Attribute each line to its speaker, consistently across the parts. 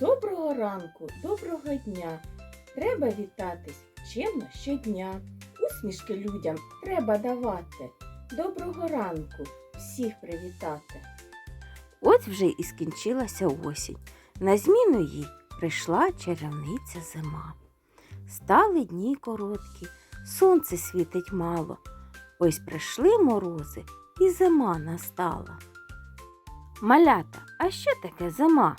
Speaker 1: Доброго ранку, доброго дня. Треба вітатись чемно щодня. Усмішки людям треба давати. Доброго ранку всіх привітати.
Speaker 2: От вже і скінчилася осінь. На зміну їй прийшла чарівниця зима. Стали дні короткі, сонце світить мало. Ось прийшли морози, і зима настала. Малята, а що таке зима?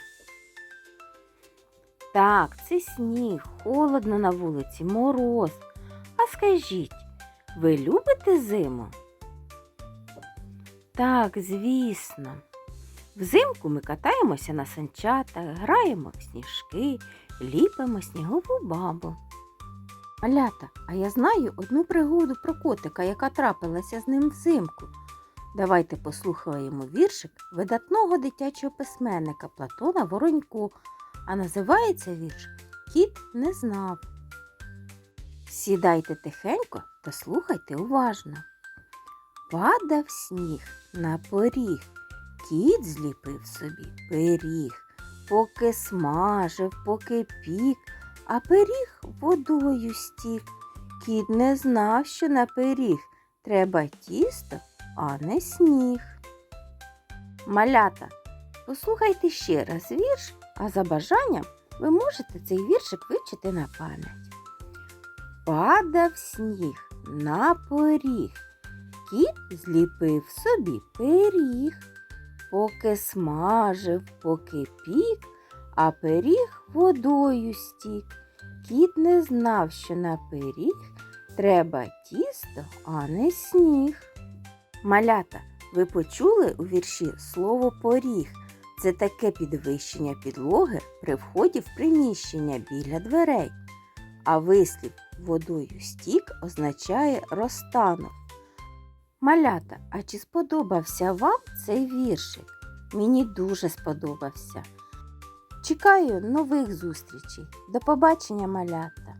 Speaker 2: Так, це сніг, холодно на вулиці, мороз. А скажіть, ви любите зиму? Так, звісно. Взимку ми катаємося на санчатах, граємо в сніжки, ліпимо снігову бабу. Малята, а я знаю одну пригоду про котика, яка трапилася з ним взимку. Давайте послухаємо віршик видатного дитячого письменника Платона Воронько, а називається вірш Кіт не знав. Сідайте тихенько та слухайте уважно. Падав сніг на поріг, кіт зліпив собі пиріг, поки смажив, поки пік, а пиріг водою стік. Кіт не знав, що на пиріг треба тісто, а не сніг. Малята, послухайте ще раз вірш, а за бажанням ви можете цей віршик вивчити на пам'ять. Падав сніг на поріг. Кіт зліпив собі пиріг, поки смажив, поки пік, а пиріг водою стік. Кіт не знав, що на пиріг треба тісто, а не сніг. Малята, ви почули у вірші слово поріг? Це таке підвищення підлоги при вході в приміщення біля дверей. А вислів водою стік означає розтанув. Малята, а чи сподобався вам цей віршик? Мені дуже сподобався. Чекаю нових зустрічей. До побачення, малята!